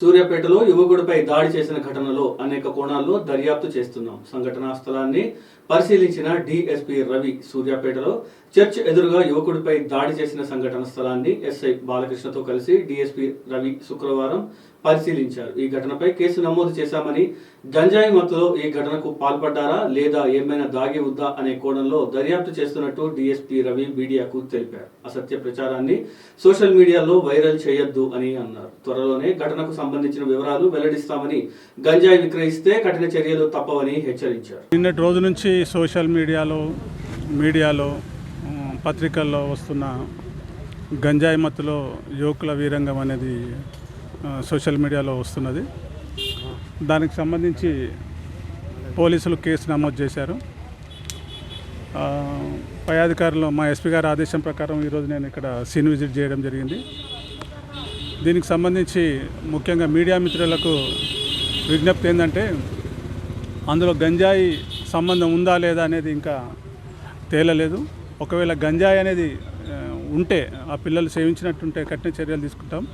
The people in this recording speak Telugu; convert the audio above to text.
సూర్యాపేటలో యువకుడిపై దాడి చేసిన ఘటనలో అనేక కోణాల్లో దర్యాప్తు చేస్తున్నాం. సంఘటనా స్థలాన్ని పరిశీలించిన డిఎస్పీ రవి సూర్యాపేటలో చర్చ్ ఎదురుగా యువకుడిపై దాడి చేసిన సంఘటన స్థలాన్ని ఎస్ఐ బాలకృష్ణతో కలిసి డిఎస్పీ రవి శుక్రవారం పరిశీలించారు. ఈ ఘటనపై కేసు నమోదు చేశామని గంజాయి మత్తులో ఈ ఘటనకు పాల్పడ్డారా లేదా ఏమైనా దాగి ఉందా అనే కోణంలో దర్యాప్తు చేస్తున్నట్టు డిఎస్పీ రవి మీడియాకు తెలిపారు. అసత్య ప్రచారాన్ని సోషల్ మీడియాలో వైరల్ చేయొద్దు అని అన్నారు. త్వరలోనే ఘటనకు సంబంధించిన వివరాలు వెల్లడిస్తామని గంజాయి విక్రయిస్తే కఠిన చర్యలు తప్పవని హెచ్చరించారు. నిన్నటి రోజు నుంచి సోషల్ మీడియాలో మీడియాలో పత్రికల్లో వస్తున్న గంజాయి మత్తులో యువకుల వీరంగం అనేది సోషల్ మీడియాలో వస్తున్నది. దానికి సంబంధించి పోలీసులు కేసు నమోదు చేశారు. పై అధికారులు మా ఎస్పీ గారి ఆదేశం ప్రకారం ఈరోజు నేను ఇక్కడ సీన్ విజిట్ చేయడం జరిగింది. దీనికి సంబంధించి ముఖ్యంగా మీడియా మిత్రులకు విజ్ఞప్తి ఏంటంటే అందులో గంజాయి సంబంధం ఉందా లేదా అనేది ఇంకా తేలలేదు. ఒకవేళ గంజాయి అనేది ఉంటే ఆ పిల్లలు సేవించినట్టుంటే కఠిన చర్యలు తీసుకుంటాం.